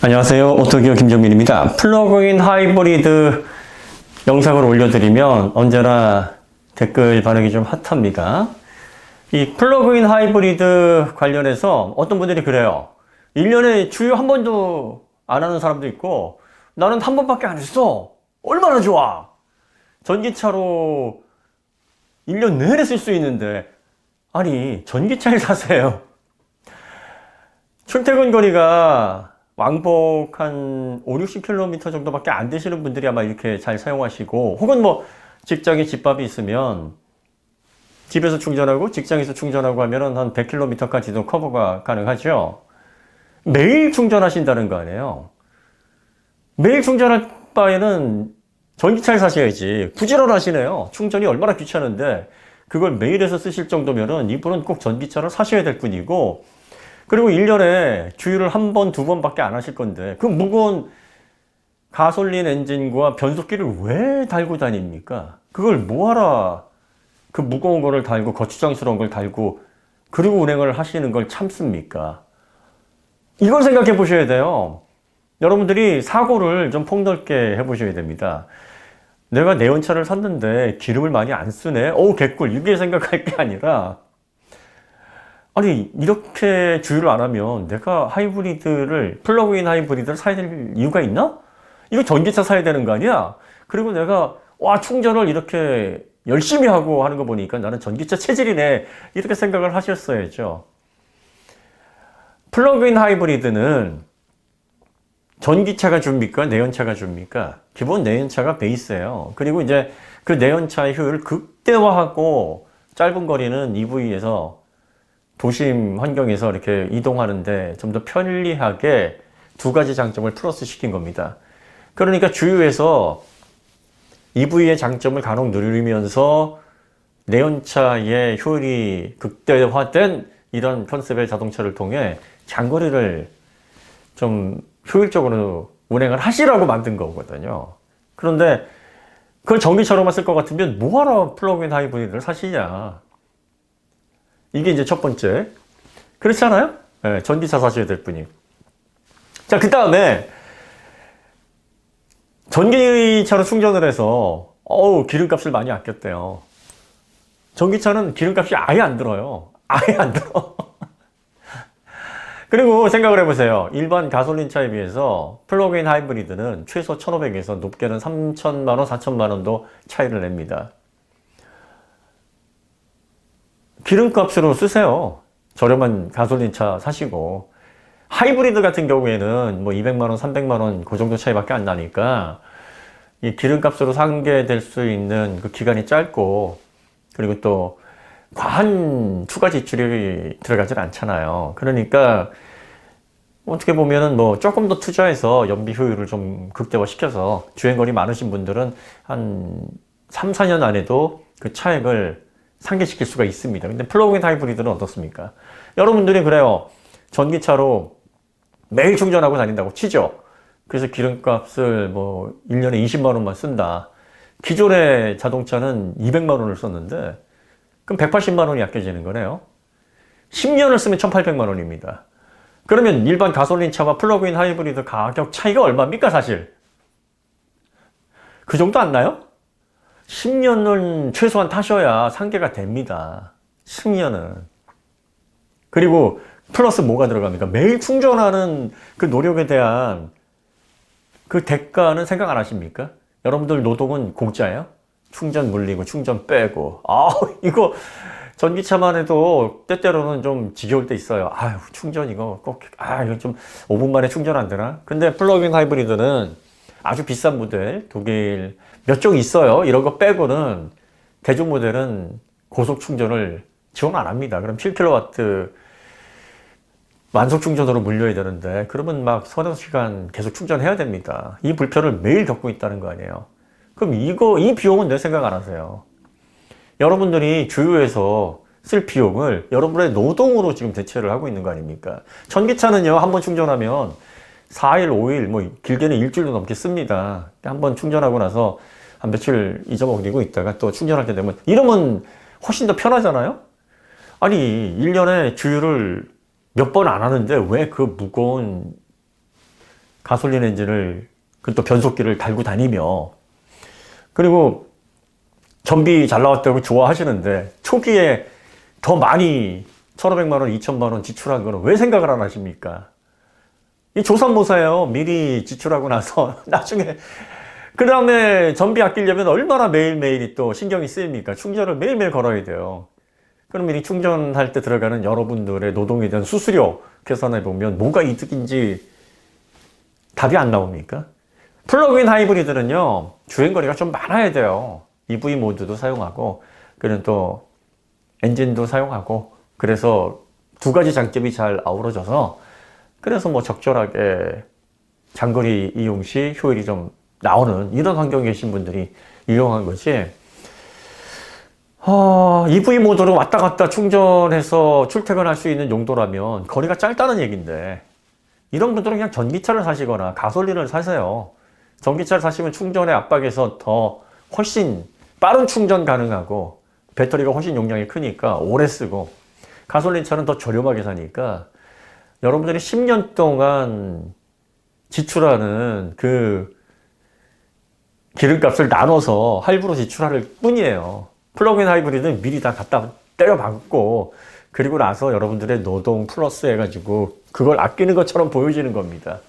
안녕하세요. 오토기어 김정민입니다. 플러그인 하이브리드 영상을 올려드리면 언제나 댓글 반응이 좀 핫합니다. 이 플러그인 하이브리드 관련해서 어떤 분들이 그래요. 1년에 주유 한 번도 안 하는 사람도 있고 나는 한 번밖에 안 했어. 얼마나 좋아. 전기차로 1년 내내 쓸 수 있는데 아니 전기차를 사세요. 출퇴근 거리가 왕복 한 5, 60km 정도밖에 안 되시는 분들이 아마 이렇게 잘 사용하시고 혹은 뭐 직장에 집밥이 있으면 집에서 충전하고 직장에서 충전하고 하면은 한 100km까지도 커버가 가능하죠. 매일 충전하신다는 거 아니에요. 매일 충전할 바에는 전기차를 사셔야지. 부지런하시네요. 충전이 얼마나 귀찮은데 그걸 매일 해서 쓰실 정도면은 이분은 꼭 전기차를 사셔야 될 뿐이고 그리고 1년에 주유를 한 번, 두 번밖에 안 하실 건데 그 무거운 가솔린 엔진과 변속기를 왜 달고 다닙니까? 그걸 뭐하러 그 무거운 거를 달고 거추장스러운 걸 달고 그리고 운행을 하시는 걸 참습니까? 이걸 생각해 보셔야 돼요. 여러분들이 사고를 좀 폭넓게 해 보셔야 됩니다. 내가 내연차를 샀는데 기름을 많이 안 쓰네? 어우, 개꿀. 이게 생각할 게 아니라 아니 이렇게 주유를 안 하면 내가 하이브리드를 플러그인 하이브리드를 사야 될 이유가 있나? 이거 전기차 사야 되는 거 아니야? 그리고 내가 와 충전을 이렇게 열심히 하고 하는 거 보니까 나는 전기차 체질이네 이렇게 생각을 하셨어야죠. 플러그인 하이브리드는 전기차가 줍니까? 내연차가 줍니까? 기본 내연차가 베이스예요. 그리고 이제 그 내연차의 효율을 극대화하고 짧은 거리는 EV에서 도심 환경에서 이렇게 이동하는데 좀 더 편리하게 두 가지 장점을 플러스 시킨 겁니다. 그러니까 주유에서 EV의 장점을 간혹 누리면서 내연차의 효율이 극대화된 이런 컨셉의 자동차를 통해 장거리를 좀 효율적으로 운행을 하시라고 만든 거거든요. 그런데 그걸 전기차로만 쓸 것 같으면 뭐하러 플러그인 하이브리드를 사시냐. 이게 이제 첫 번째. 그렇지 않아요? 네, 전기차 사셔야 될 분이. 자, 그 다음에 전기차로 충전을 해서 어우 기름값을 많이 아꼈대요. 전기차는 기름값이 아예 안 들어요. 아예 안 들어. 그리고 생각을 해보세요. 일반 가솔린 차에 비해서 플러그인 하이브리드는 최소 1,500에서 높게는 3,000만 원, 4,000만 원도 차이를 냅니다. 기름값으로 쓰세요. 저렴한 가솔린 차 사시고. 하이브리드 같은 경우에는 뭐 200만 원, 300만 원 그 정도 차이밖에 안 나니까 이 기름값으로 상계될 수 있는 그 기간이 짧고 그리고 또 과한 추가 지출이 들어가질 않잖아요. 그러니까 어떻게 보면은 뭐 조금 더 투자해서 연비 효율을 좀 극대화시켜서 주행거리 많으신 분들은 한 3, 4년 안에도 그 차액을 상계시킬 수가 있습니다. 근데 플러그인 하이브리드는 어떻습니까? 여러분들이 그래요. 전기차로 매일 충전하고 다닌다고 치죠. 그래서 기름값을 뭐 1년에 20만 원만 쓴다. 기존의 자동차는 200만 원을 썼는데 그럼 180만 원이 아껴지는 거네요. 10년을 쓰면 1,800만 원입니다. 그러면 일반 가솔린 차와 플러그인 하이브리드 가격 차이가 얼마입니까, 사실? 그 정도 안 나요? 10년은 최소한 타셔야 상계가 됩니다. 10년은. 그리고 플러스 뭐가 들어갑니까? 매일 충전하는 그 노력에 대한 그 대가는 생각 안 하십니까? 여러분들 노동은 공짜예요? 충전 물리고 충전 빼고. 아, 이거 전기차만 해도 때때로는 좀 지겨울 때 있어요. 아유, 충전 이거 꼭, 아, 이거 좀 5분 만에 충전 안 되나? 근데 플러그인 하이브리드는 아주 비싼 모델, 독일 몇 종 있어요. 이런 거 빼고는 대중 모델은 고속 충전을 지원 안 합니다. 그럼 7kW 만속 충전으로 물려야 되는데 그러면 막 서너 시간 계속 충전해야 됩니다. 이 불편을 매일 겪고 있다는 거 아니에요. 그럼 이거 이 비용은 내 생각 안 하세요. 여러분들이 주유해서 쓸 비용을 여러분의 노동으로 지금 대체를 하고 있는 거 아닙니까? 전기차는요, 한 번 충전하면 4일, 5일, 뭐 길게는 일주일도 넘게 씁니다. 한번 충전하고 나서 한 며칠 잊어버리고 있다가 또 충전할 때 되면 이러면 훨씬 더 편하잖아요? 아니, 1년에 주유를 몇 번 안 하는데 왜 그 무거운 가솔린 엔진을 그 또 변속기를 달고 다니며 그리고 전비 잘 나왔다고 좋아하시는데 초기에 더 많이 1,500만 원, 2천만 원 지출한 거는 왜 생각을 안 하십니까? 이 조선모사예요. 미리 지출하고 나서 나중에 그 다음에 전비 아끼려면 얼마나 매일매일이 또 신경이 쓰입니까? 충전을 매일매일 걸어야 돼요. 그러면 이 충전할 때 들어가는 여러분들의 노동에 대한 수수료 계산해 보면 뭐가 이득인지 답이 안 나옵니까? 플러그인 하이브리드는요, 주행거리가 좀 많아야 돼요. EV 모드도 사용하고, 그는 또 엔진도 사용하고, 그래서 두 가지 장점이 잘 아우러져서, 그래서 뭐 적절하게 장거리 이용 시 효율이 좀 나오는 이런 환경에 계신 분들이 이용한 거지. 어, EV 모드로 왔다 갔다 충전해서 출퇴근할 수 있는 용도라면 거리가 짧다는 얘기인데, 이런 분들은 그냥 전기차를 사시거나 가솔린을 사세요. 전기차를 사시면 충전의 압박에서 더 훨씬 빠른 충전 가능하고 배터리가 훨씬 용량이 크니까 오래 쓰고 가솔린 차는 더 저렴하게 사니까 여러분들이 10년 동안 지출하는 그 기름값을 나눠서 할부로 지출할 뿐이에요. 플러그인 하이브리드는 미리 다 갖다 때려 박고 그리고 나서 여러분들의 노동 플러스 해가지고 그걸 아끼는 것처럼 보여지는 겁니다.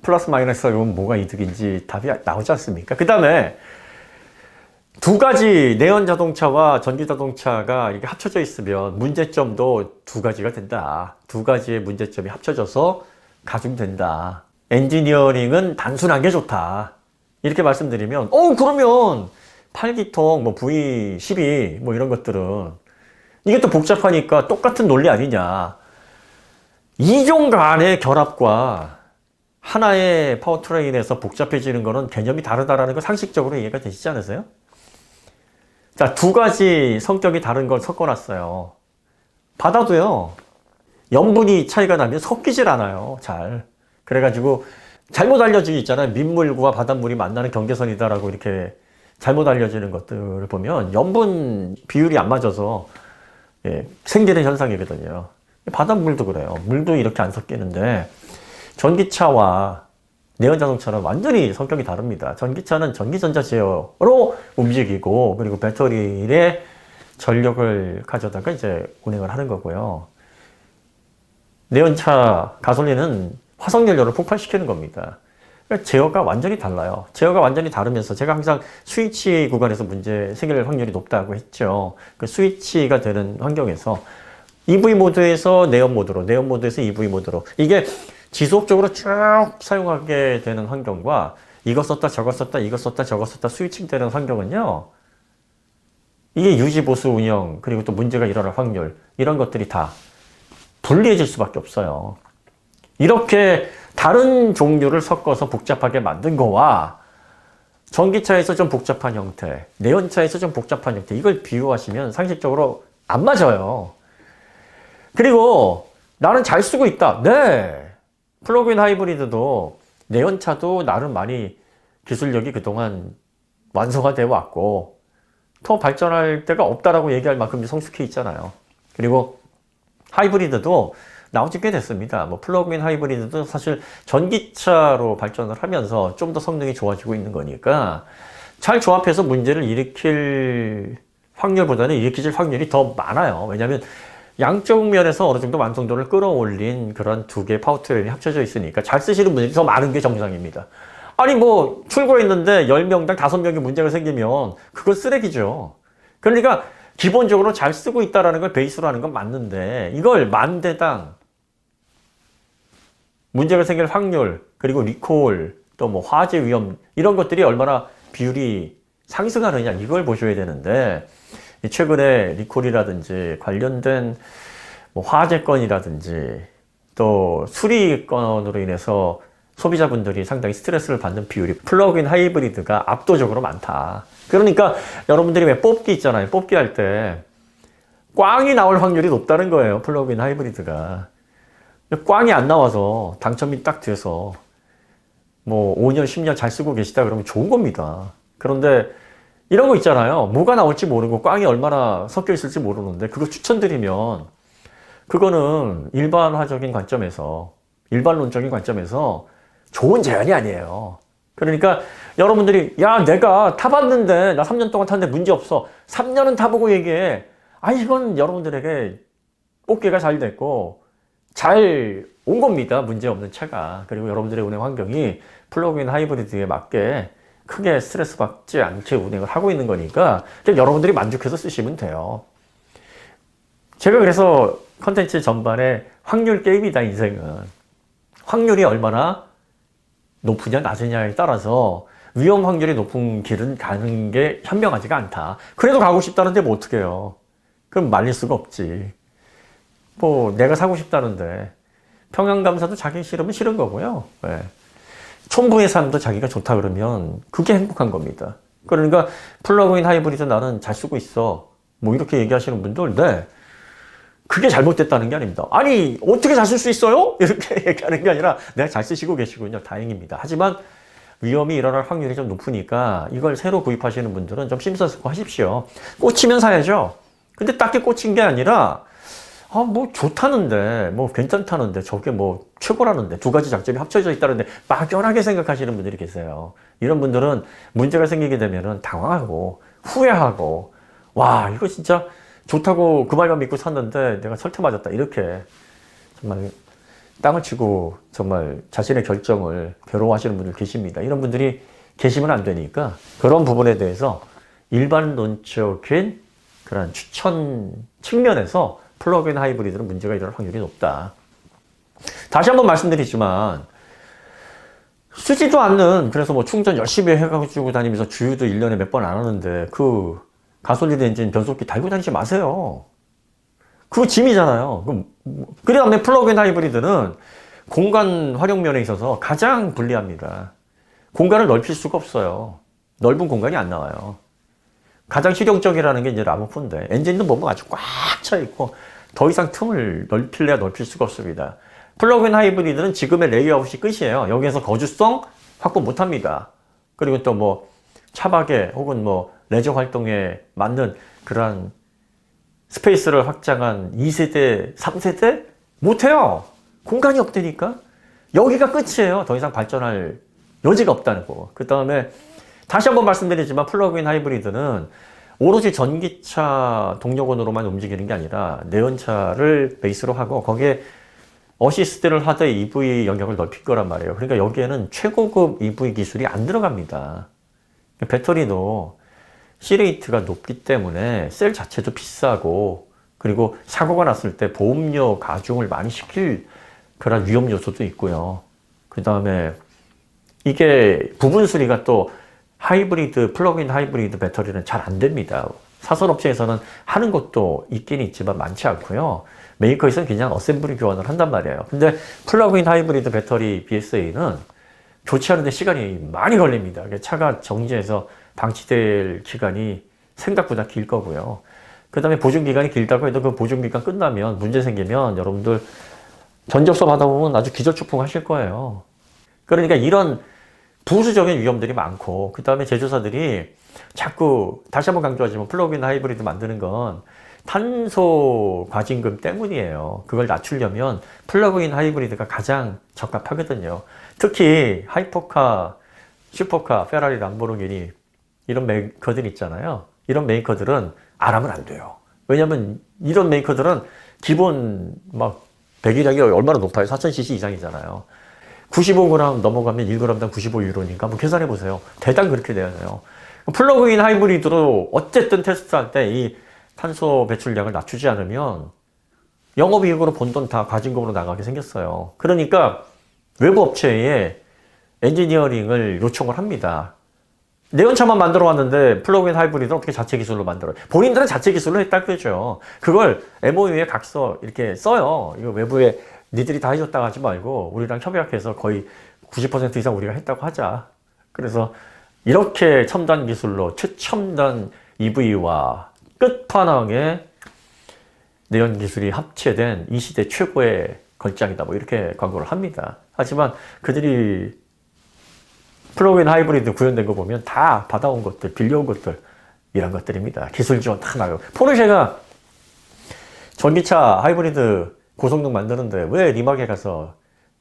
플러스 마이너스가 그럼 뭐가 이득인지 답이 나오지 않습니까? 그 다음에 두 가지 내연 자동차와 전기 자동차가 이렇게 합쳐져 있으면 문제점도 두 가지가 된다. 두 가지의 문제점이 합쳐져서 가중된다. 엔지니어링은 단순한 게 좋다. 이렇게 말씀드리면, 어, 그러면 8기통, 뭐 V12, 뭐 이런 것들은 이게 또 복잡하니까 똑같은 논리 아니냐. 이종 간의 결합과 하나의 파워트레인에서 복잡해지는 거는 개념이 다르다라는 거 상식적으로 이해가 되시지 않으세요? 자, 두 가지 성격이 다른 걸 섞어놨어요. 바다도요, 염분이 차이가 나면 섞이질 않아요, 잘. 그래가지고, 잘못 알려지기 있잖아요. 민물과 바닷물이 만나는 경계선이다라고 이렇게 잘못 알려지는 것들을 보면 염분 비율이 안 맞아서 예, 생기는 현상이거든요. 바닷물도 그래요. 물도 이렇게 안 섞이는데, 전기차와 내연 자동차는 완전히 성격이 다릅니다. 전기차는 전기전자 제어로 움직이고 그리고 배터리에 전력을 가져다가 이제 운행을 하는 거고요. 내연차 가솔린은 화석 연료를 폭발시키는 겁니다. 그러니까 제어가 완전히 달라요. 제어가 완전히 다르면서 제가 항상 스위치 구간에서 문제 생길 확률이 높다고 했죠. 그 스위치가 되는 환경에서 EV 모드에서 내연 모드로, 내연 모드에서 EV 모드로 이게 지속적으로 쭉 사용하게 되는 환경과 이거 썼다 저거 썼다 이거 썼다 저거 썼다 스위칭 되는 환경은요. 이게 유지 보수 운영 그리고 또 문제가 일어날 확률 이런 것들이 다 불리해질 수밖에 없어요. 이렇게 다른 종류를 섞어서 복잡하게 만든 거와 전기차에서 좀 복잡한 형태, 내연차에서 좀 복잡한 형태 이걸 비교하시면 상식적으로 안 맞아요. 그리고 나는 잘 쓰고 있다. 네. 플러그인 하이브리드도 내연차도 나름 많이 기술력이 그동안 완성화 되어 왔고 더 발전할 데가 없다라고 얘기할 만큼 성숙해 있잖아요. 그리고 하이브리드도 나온 지 꽤 됐습니다. 뭐 플러그인 하이브리드도 사실 전기차로 발전을 하면서 좀 더 성능이 좋아지고 있는 거니까 잘 조합해서 문제를 일으킬 확률보다는 일으키질 확률이 더 많아요. 왜냐하면 양쪽 면에서 어느 정도 완성도를 끌어올린 그런 두 개의 파워 트레인이 합쳐져 있으니까 잘 쓰시는 분들이 더 많은 게 정상입니다. 아니 뭐 출고했는데 10명당 5명이 문제가 생기면 그건 쓰레기죠. 그러니까 기본적으로 잘 쓰고 있다는 걸 베이스로 하는 건 맞는데 이걸 만 대당 문제가 생길 확률 그리고 리콜 또 뭐 화재 위험 이런 것들이 얼마나 비율이 상승하느냐 이걸 보셔야 되는데 최근에 리콜이라든지 관련된 뭐 화재 건이라든지 또 수리 건으로 인해서 소비자분들이 상당히 스트레스를 받는 비율이 플러그인 하이브리드가 압도적으로 많다. 그러니까 여러분들이 왜 뽑기 있잖아요. 뽑기 할 때 꽝이 나올 확률이 높다는 거예요. 플러그인 하이브리드가. 꽝이 안 나와서 당첨이 딱 돼서 뭐 5년, 10년 잘 쓰고 계시다 그러면 좋은 겁니다. 그런데 이런 거 있잖아요. 뭐가 나올지 모르고 꽝이 얼마나 섞여 있을지 모르는데 그거 추천드리면 그거는 일반화적인 관점에서 일반론적인 관점에서 좋은 제안이 아니에요. 그러니까 여러분들이 야 내가 타봤는데 나 3년 동안 탔는데 문제 없어. 3년은 타보고 얘기해. 아 이건 여러분들에게 뽑기가 잘 됐고 잘 온 겁니다. 문제 없는 차가. 그리고 여러분들의 운행 환경이 플러그인 하이브리드에 맞게 크게 스트레스 받지 않게 운행을 하고 있는 거니까 여러분들이 만족해서 쓰시면 돼요. 제가 그래서 컨텐츠 전반에 확률 게임이다 인생은 확률이 얼마나 높으냐 낮으냐에 따라서 위험 확률이 높은 길은 가는 게 현명하지가 않다. 그래도 가고 싶다는데 뭐 어떡해요. 그럼 말릴 수가 없지. 뭐 내가 사고 싶다는데 평양감사도 자기 싫으면 싫은 거고요. 예. 촌부의 삶도 자기가 좋다 그러면 그게 행복한 겁니다. 그러니까 플러그인 하이브리드 나는 잘 쓰고 있어. 뭐 이렇게 얘기하시는 분들, 네. 그게 잘못됐다는 게 아닙니다. 아니, 어떻게 잘 쓸 수 있어요? 이렇게 얘기하는 게 아니라 내가 잘 쓰시고 계시군요. 다행입니다. 하지만 위험이 일어날 확률이 좀 높으니까 이걸 새로 구입하시는 분들은 좀 심사숙고 하십시오. 꽂히면 사야죠. 근데 딱히 꽂힌 게 아니라 아, 뭐 좋다는데, 뭐 괜찮다는데, 저게 뭐 최고라는데, 두 가지 장점이 합쳐져 있다는데, 막연하게 생각하시는 분들이 계세요. 이런 분들은 문제가 생기게 되면은 당황하고, 후회하고, 와, 이거 진짜 좋다고 그 말만 믿고 샀는데 내가 설태 맞았다. 이렇게 정말 땅을 치고 정말 자신의 결정을 괴로워하시는 분들 계십니다. 이런 분들이 계시면 안 되니까 그런 부분에 대해서 일반론적인 그런 추천 측면에서 플러그인 하이브리드는 문제가 일어날 확률이 높다. 다시 한번 말씀드리지만 쓰지도 않는 그래서 뭐 충전 열심히 해가지고 다니면서 주유도 1년에 몇 번 안 하는데 그 가솔린 엔진 변속기 달고 다니지 마세요. 그거 짐이잖아요. 그 다음에 플러그인 하이브리드는 공간 활용면에 있어서 가장 불리합니다. 공간을 넓힐 수가 없어요. 넓은 공간이 안 나와요. 가장 실용적이라는 게 이제 라브4인데 엔진도 뭐가 아주 꽉 차 있고 더 이상 틈을 넓힐래야 넓힐 수가 없습니다. 플러그인 하이브리드는 지금의 레이아웃이 끝이에요. 여기에서 거주성 확보 못 합니다. 그리고 또 뭐 차박에 혹은 뭐 레저 활동에 맞는 그러한 스페이스를 확장한 2세대, 3세대 못해요. 공간이 없다니까. 여기가 끝이에요. 더 이상 발전할 여지가 없다는 거. 그 다음에 다시 한번 말씀드리지만 플러그인 하이브리드는 오로지 전기차 동력원으로만 움직이는 게 아니라 내연차를 베이스로 하고 거기에 어시스트를 하되 EV 영역을 넓힐 거란 말이에요. 그러니까 여기에는 최고급 EV 기술이 안 들어갑니다. 배터리도 C레이트가 높기 때문에 셀 자체도 비싸고 그리고 사고가 났을 때 보험료 가중을 많이 시킬 그런 위험 요소도 있고요. 그 다음에 이게 부분 수리가 또 하이브리드, 플러그인 하이브리드 배터리는 잘 안 됩니다. 사설업체에서는 하는 것도 있긴 있지만 많지 않고요. 메이커에서는 그냥 어셈블리 교환을 한단 말이에요. 근데 플러그인 하이브리드 배터리 BSA는 교체하는데 시간이 많이 걸립니다. 차가 정지해서 방치될 기간이 생각보다 길 거고요. 그 다음에 보증기간이 길다고 해도 그 보증기간 끝나면 문제 생기면 여러분들 전적서 받아보면 아주 기절초풍 하실 거예요. 그러니까 이런 부수적인 위험들이 많고 그 다음에 제조사들이 자꾸 다시 한번 강조하지만 플러그인 하이브리드 만드는 건 탄소 과징금 때문이에요. 그걸 낮추려면 플러그인 하이브리드가 가장 적합하거든요. 특히 하이퍼카, 슈퍼카, 페라리, 람보르기니 이런 메이커들 있잖아요. 이런 메이커들은 안 하면 안 돼요. 왜냐면 이런 메이커들은 기본 막 배기량이 얼마나 높아요? 4000cc 이상이잖아요. 95g 넘어가면 1g당 95유로니까 한번 계산해 보세요. 대단 그렇게 되어요. 플러그인 하이브리드로 어쨌든 테스트할 때 이 탄소 배출량을 낮추지 않으면 영업이익으로 번돈다 과징금으로 나가게 생겼어요. 그러니까 외부 업체에 엔지니어링을 요청을 합니다. 내연차만 만들어 왔는데 플러그인 하이브리드는 어떻게 자체 기술로 만들어요? 본인들은 자체 기술로 했다 그죠. 그걸 MOU에 각서 이렇게 써요. 이거 외부에 니들이 다 해줬다 하지 말고 우리랑 협약해서 거의 90% 이상 우리가 했다고 하자. 그래서 이렇게 첨단 기술로 최첨단 EV와 끝판왕의 내연 기술이 합체된 이 시대 최고의 걸작이다. 뭐 이렇게 광고를 합니다. 하지만 그들이 플러그인 하이브리드 구현된 거 보면 다 받아온 것들, 빌려온 것들, 이런 것들입니다. 기술 지원 다 나가고. 포르쉐가 전기차 하이브리드 고성능 만드는데 왜 리막에 가서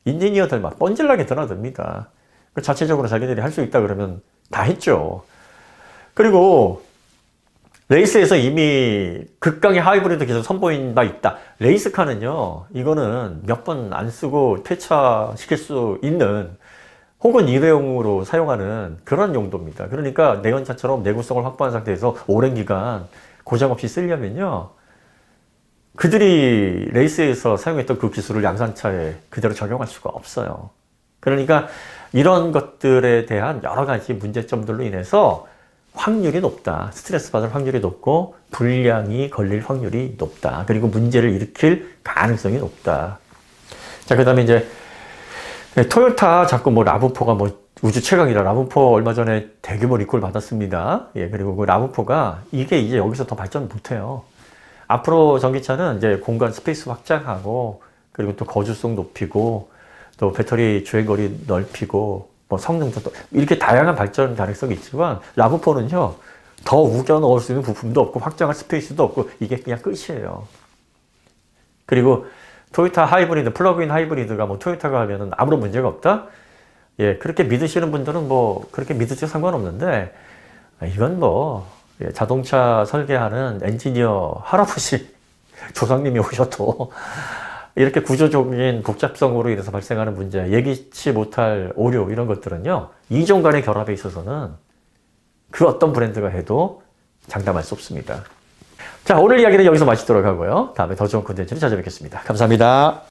인지니어들 막 뻔질나게 드나듭니다. 그 자체적으로 자기들이 할 수 있다 그러면 다 했죠. 그리고 레이스에서 이미 극강의 하이브리드 기술 선보인 바 있다. 레이스카는요, 이거는 몇 번 안 쓰고 폐차시킬 수 있는 혹은 일회용으로 사용하는 그런 용도입니다. 그러니까 내연차처럼 내구성을 확보한 상태에서 오랜 기간 고장 없이 쓰려면요, 그들이 레이스에서 사용했던 그 기술을 양산차에 그대로 적용할 수가 없어요. 그러니까 이런 것들에 대한 여러 가지 문제점들로 인해서 확률이 높다. 스트레스 받을 확률이 높고 불량이 걸릴 확률이 높다. 그리고 문제를 일으킬 가능성이 높다. 자, 그 다음에 이제 네, 토요타 자꾸 뭐 라브포가 뭐 우주 최강이라 라브포 얼마 전에 대규모 리콜 받았습니다. 예, 그리고 그 라브포가 이게 이제 여기서 더 발전 못 해요. 앞으로 전기차는 이제 공간 스페이스 확장하고 그리고 또 거주성 높이고 또 배터리 주행거리 넓히고 뭐 성능도 또 이렇게 다양한 발전 가능성이 있지만 라브포는요 더 우겨 넣을 수 있는 부품도 없고 확장할 스페이스도 없고 이게 그냥 끝이에요. 그리고 토요타 하이브리드 플러그인 하이브리드가 뭐 토요타가 하면은 아무런 문제가 없다. 예 그렇게 믿으시는 분들은 뭐 그렇게 믿으셔도 상관없는데 이건 뭐 예, 자동차 설계하는 엔지니어 할아버지 조상님이 오셔도 이렇게 구조적인 복잡성으로 인해서 발생하는 문제, 예기치 못할 오류 이런 것들은요 이종 간의 결합에 있어서는 그 어떤 브랜드가 해도 장담할 수 없습니다. 자 오늘 이야기는 여기서 마치도록 하고요. 다음에 더 좋은 콘텐츠로 찾아뵙겠습니다. 감사합니다.